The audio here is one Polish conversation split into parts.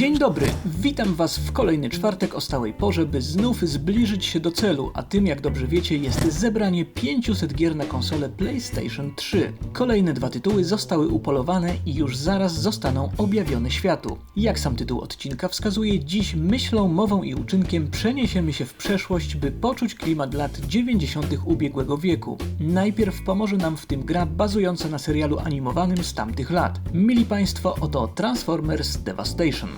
Dzień dobry, witam Was w kolejny czwartek o stałej porze, by znów zbliżyć się do celu, a tym jak dobrze wiecie jest zebranie 500 gier na konsolę PlayStation 3. Kolejne dwa tytuły zostały upolowane i już zaraz zostaną objawione światu. Jak sam tytuł odcinka wskazuje, dziś myślą, mową i uczynkiem przeniesiemy się w przeszłość, by poczuć klimat lat 90. ubiegłego wieku. Najpierw pomoże nam w tym gra bazująca na serialu animowanym z tamtych lat. Mili Państwo, oto Transformers Devastation.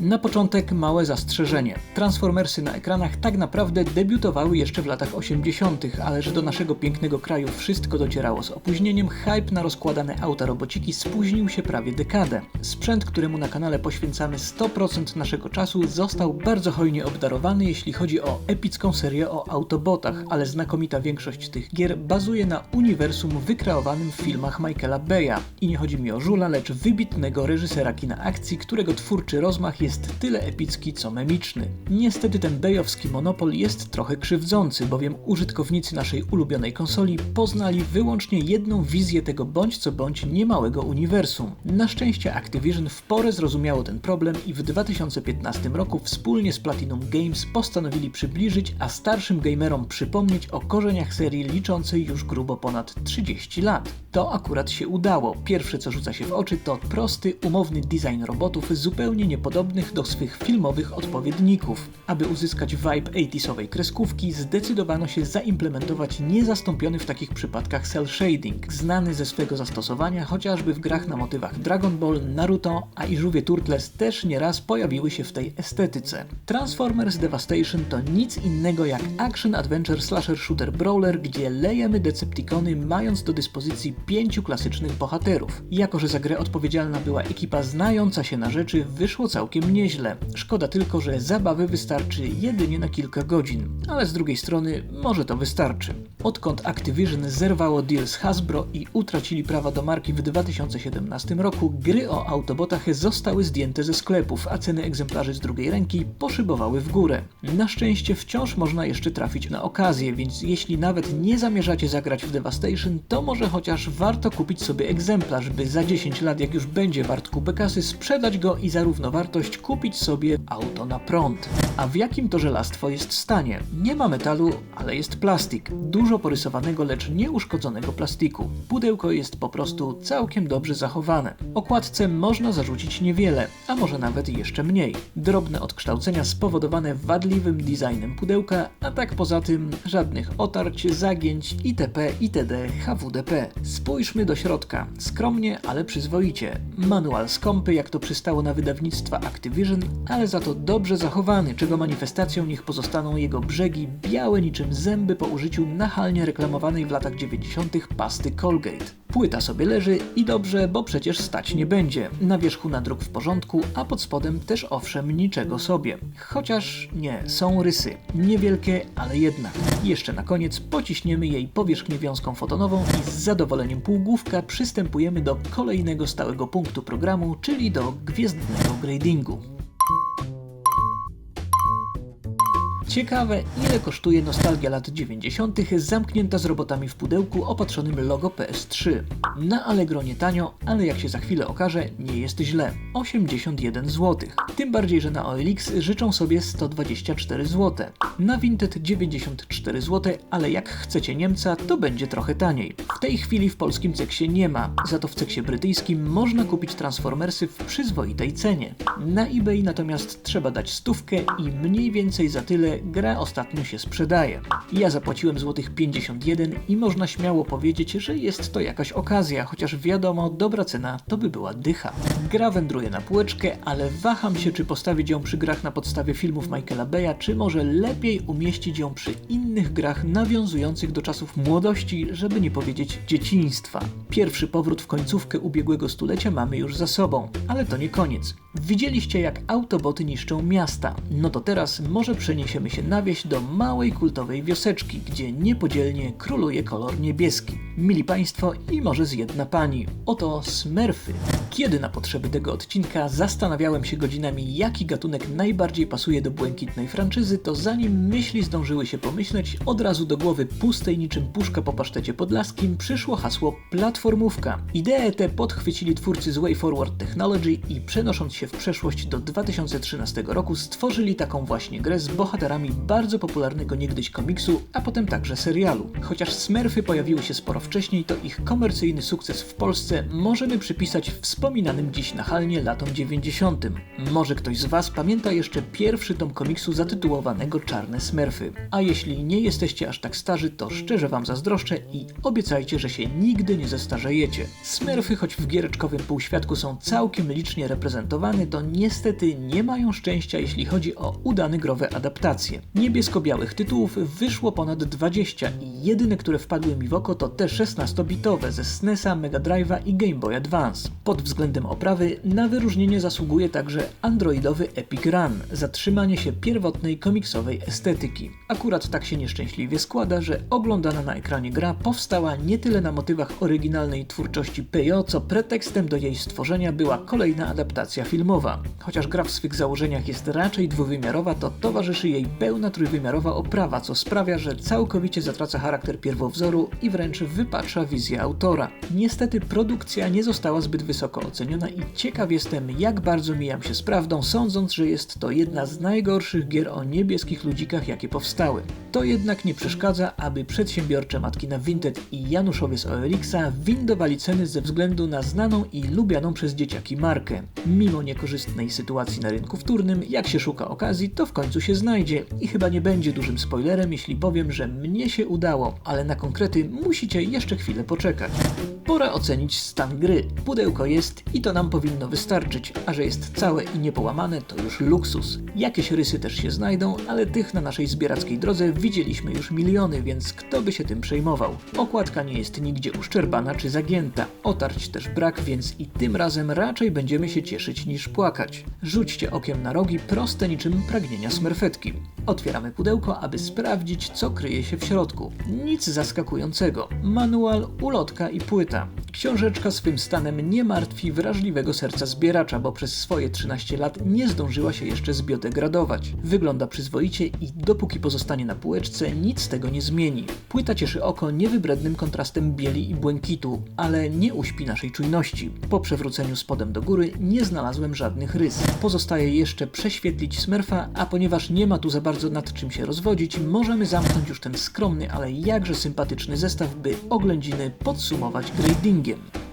Na początek małe zastrzeżenie. Transformersy na ekranach tak naprawdę debiutowały jeszcze w latach 80., ale że do naszego pięknego kraju wszystko docierało z opóźnieniem, hype na rozkładane auta robociki spóźnił się prawie dekadę. Sprzęt, któremu na kanale poświęcamy 100% naszego czasu, został bardzo hojnie obdarowany, jeśli chodzi o epicką serię o autobotach, ale znakomita większość tych gier bazuje na uniwersum wykreowanym w filmach Michaela Beya. I nie chodzi mi o żula, lecz wybitnego reżysera kina akcji, którego twórczy rozmach jest tyle epicki co memiczny. Niestety ten bejowski monopol jest trochę krzywdzący, bowiem użytkownicy naszej ulubionej konsoli poznali wyłącznie jedną wizję tego bądź co bądź niemałego uniwersum. Na szczęście Activision w porę zrozumiało ten problem i w 2015 roku wspólnie z Platinum Games postanowili przybliżyć, a starszym gamerom przypomnieć o korzeniach serii liczącej już grubo ponad 30 lat. To akurat się udało. Pierwsze co rzuca się w oczy to prosty, umowny design robotów zupełnie niepodobnych do swych filmowych odpowiedników. Aby uzyskać vibe 80sowej kreskówki, zdecydowano się zaimplementować niezastąpiony w takich przypadkach cel shading, znany ze swego zastosowania chociażby w grach na motywach Dragon Ball, Naruto, a i żółwie Turtles też nieraz pojawiły się w tej estetyce. Transformers Devastation to nic innego jak action adventure slasher shooter brawler, gdzie lejemy Decepticony mając do dyspozycji pięciu klasycznych bohaterów. Jako, że za grę odpowiedzialna była ekipa znająca się na rzeczy, wyszło całkiem nieźle. Szkoda tylko, że zabawy wystarczy jedynie na kilka godzin, ale z drugiej strony może to wystarczy. Odkąd Activision zerwało deal z Hasbro i utracili prawa do marki w 2017 roku, gry o Autobotach zostały zdjęte ze sklepów, a ceny egzemplarzy z drugiej ręki poszybowały w górę. Na szczęście wciąż można jeszcze trafić na okazję, więc jeśli nawet nie zamierzacie zagrać w Devastation, to może chociaż warto kupić sobie egzemplarz, by za 10 lat, jak już będzie wart kupę kasy, sprzedać go i za kupić sobie auto na prąd. A w jakim to żelastwo jest stanie? Nie ma metalu, ale jest plastik. Dużo porysowanego, lecz nieuszkodzonego plastiku. Pudełko jest po prostu całkiem dobrze zachowane. Okładce można zarzucić niewiele, a może nawet jeszcze mniej. Drobne odkształcenia spowodowane wadliwym designem pudełka, a tak poza tym żadnych otarć, zagięć itp. itd. HWDP. Spójrzmy do środka. Skromnie, ale przyzwoicie. Manual skąpy, jak to przystało na wydawnictwa Activision, ale za to dobrze zachowany, czego manifestacją niech pozostaną jego brzegi białe niczym zęby po użyciu nachalnie reklamowanej w latach 90. pasty Colgate. Płyta sobie leży i dobrze, bo przecież stać nie będzie. Na wierzchu nadruk w porządku, a pod spodem też owszem niczego sobie. Chociaż nie, są rysy. Niewielkie, ale jednak. Jeszcze na koniec pociśniemy jej powierzchnię wiązką fotonową i z zadowoleniem półgłówka przystępujemy do kolejnego stałego punktu programu, czyli do gwiezdnego gradingu. Ciekawe, ile kosztuje nostalgia lat 90. zamknięta z robotami w pudełku opatrzonym logo PS3. Na Allegro nie tanio, ale jak się za chwilę okaże, nie jest źle. 81 zł. Tym bardziej, że na OLX życzą sobie 124 zł. Na Vinted 94 zł, ale jak chcecie Niemca, to będzie trochę taniej. W tej chwili w polskim ceksie nie ma, za to w ceksie brytyjskim można kupić Transformersy w przyzwoitej cenie. Na eBay natomiast trzeba dać stówkę i mniej więcej za tyle gra ostatnio się sprzedaje. Ja zapłaciłem złotych 51 i można śmiało powiedzieć, że jest to jakaś okazja, chociaż wiadomo, dobra cena to by była dycha. Gra wędruje na półeczkę, ale waham się, czy postawić ją przy grach na podstawie filmów Michaela Beya, czy może lepiej umieścić ją przy innych grach nawiązujących do czasów młodości, żeby nie powiedzieć dzieciństwa. Pierwszy powrót w końcówkę ubiegłego stulecia mamy już za sobą, ale to nie koniec. Widzieliście jak autoboty niszczą miasta, no to teraz może przeniesiemy się na wieś do małej kultowej wioseczki, gdzie niepodzielnie króluje kolor niebieski. Mili Państwo i może z jedna pani. Oto Smurfy. Kiedy na potrzeby tego odcinka zastanawiałem się godzinami, jaki gatunek najbardziej pasuje do błękitnej franczyzy, to zanim myśli zdążyły się pomyśleć, od razu do głowy pustej niczym puszka po pasztecie podlaskim przyszło hasło platformówka. Ideę tę podchwycili twórcy z Way Forward Technology i przenosząc się w przeszłość do 2013 roku stworzyli taką właśnie grę z bohaterami bardzo popularnego niegdyś komiksu, a potem także serialu. Chociaż Smurfy pojawiły się sporo wcześniej, to ich komercyjny sukces w Polsce możemy przypisać wspominanym dziś nachalnie latom 90. Może ktoś z Was pamięta jeszcze pierwszy tom komiksu zatytułowanego Czarne Smurfy. A jeśli nie jesteście aż tak starzy, to szczerze Wam zazdroszczę i obiecajcie, że się nigdy nie zestarzejecie. Smurfy, choć w giereczkowym półświadku są całkiem licznie reprezentowane, to niestety nie mają szczęścia, jeśli chodzi o udane growe adaptacje. Niebiesko-białych tytułów wyszło ponad 20 i jedyne, które wpadły mi w oko to te 16-bitowe ze SNESa, Mega Drive'a i Game Boy Advance. Pod oprawy na wyróżnienie zasługuje także androidowy Epic Run, zatrzymanie się pierwotnej komiksowej estetyki. Akurat tak się nieszczęśliwie składa, że oglądana na ekranie gra powstała nie tyle na motywach oryginalnej twórczości Peyo, co pretekstem do jej stworzenia była kolejna adaptacja filmowa. Chociaż gra w swych założeniach jest raczej dwuwymiarowa, to towarzyszy jej pełna trójwymiarowa oprawa, co sprawia, że całkowicie zatraca charakter pierwowzoru i wręcz wypacza wizję autora. Niestety produkcja nie została zbyt wysoko oceniona i ciekaw jestem, jak bardzo mijam się z prawdą, sądząc, że jest to jedna z najgorszych gier o niebieskich ludzikach, jakie powstały. To jednak nie przeszkadza, aby przedsiębiorcze matki na Vinted i Januszowie z OLX windowali ceny ze względu na znaną i lubianą przez dzieciaki markę. Mimo niekorzystnej sytuacji na rynku wtórnym, jak się szuka okazji, to w końcu się znajdzie i chyba nie będzie dużym spoilerem, jeśli powiem, że mnie się udało, ale na konkrety musicie jeszcze chwilę poczekać. Pora ocenić stan gry. Pudełko jest i to nam powinno wystarczyć, a że jest całe i niepołamane, to już luksus. Jakieś rysy też się znajdą, ale tych na naszej zbierackiej drodze widzieliśmy już miliony, więc kto by się tym przejmował? Okładka nie jest nigdzie uszczerbana czy zagięta, otarć też brak, więc i tym razem raczej będziemy się cieszyć niż płakać. Rzućcie okiem na rogi proste niczym pragnienia smerfetki. Otwieramy pudełko, aby sprawdzić, co kryje się w środku. Nic zaskakującego. Manual, ulotka i płyta. Książeczka swym stanem nie martwi wrażliwego serca zbieracza, bo przez swoje 13 lat nie zdążyła się jeszcze zbiodegradować. Wygląda przyzwoicie i dopóki pozostanie na półeczce, nic tego nie zmieni. Płyta cieszy oko niewybrednym kontrastem bieli i błękitu, ale nie uśpi naszej czujności. Po przewróceniu spodem do góry nie znalazłem żadnych rys. Pozostaje jeszcze prześwietlić smerfa, a ponieważ nie ma tu za bardzo nad czym się rozwodzić, możemy zamknąć już ten skromny, ale jakże sympatyczny zestaw, by oględziny podsumować gradingiem.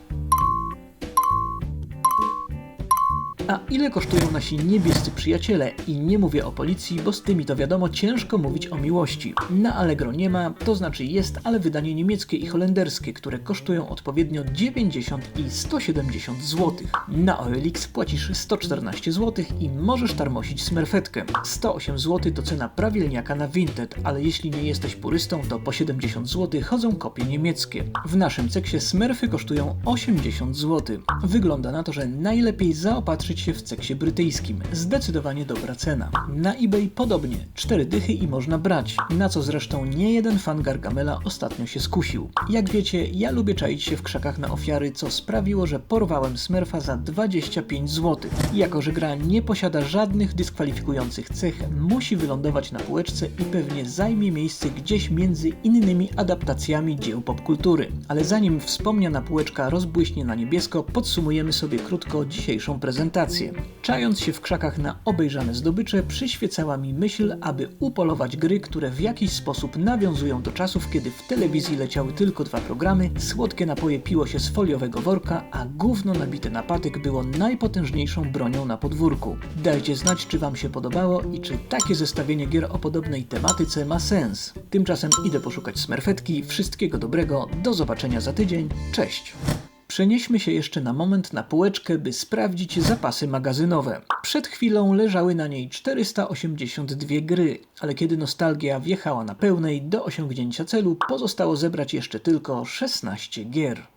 A ile kosztują nasi niebiescy przyjaciele? I nie mówię o policji, bo z tymi to wiadomo ciężko mówić o miłości. Na Allegro nie ma, to znaczy jest, ale wydanie niemieckie i holenderskie, które kosztują odpowiednio 90 i 170 zł. Na OLX płacisz 114 zł i możesz tarmosić smerfetkę. 108 zł to cena prawilniaka na Vinted, ale jeśli nie jesteś purystą, to po 70 zł chodzą kopie niemieckie. W naszym ceksie smerfy kosztują 80 zł. Wygląda na to, że najlepiej zaopatrzyć się w ceksie brytyjskim. Zdecydowanie dobra cena. Na eBay podobnie. Cztery dychy i można brać. Na co zresztą nie jeden fan Gargamela ostatnio się skusił. Jak wiecie, ja lubię czaić się w krzakach na ofiary, co sprawiło, że porwałem Smurfa za 25 zł. Jako, że gra nie posiada żadnych dyskwalifikujących cech, musi wylądować na półeczce i pewnie zajmie miejsce gdzieś między innymi adaptacjami dzieł popkultury. Ale zanim wspomniana półeczka rozbłyśnie na niebiesko, podsumujemy sobie krótko dzisiejszą prezentację. Czając się w krzakach na obejrzane zdobycze, przyświecała mi myśl, aby upolować gry, które w jakiś sposób nawiązują do czasów, kiedy w telewizji leciały tylko dwa programy, słodkie napoje piło się z foliowego worka, a gówno nabite na patyk było najpotężniejszą bronią na podwórku. Dajcie znać, czy Wam się podobało i czy takie zestawienie gier o podobnej tematyce ma sens. Tymczasem idę poszukać smerfetki. Wszystkiego dobrego, do zobaczenia za tydzień. Cześć! Przenieśmy się jeszcze na moment na półeczkę, by sprawdzić zapasy magazynowe. Przed chwilą leżały na niej 482 gry, ale kiedy nostalgia wjechała na pełnej do osiągnięcia celu, pozostało zebrać jeszcze tylko 16 gier.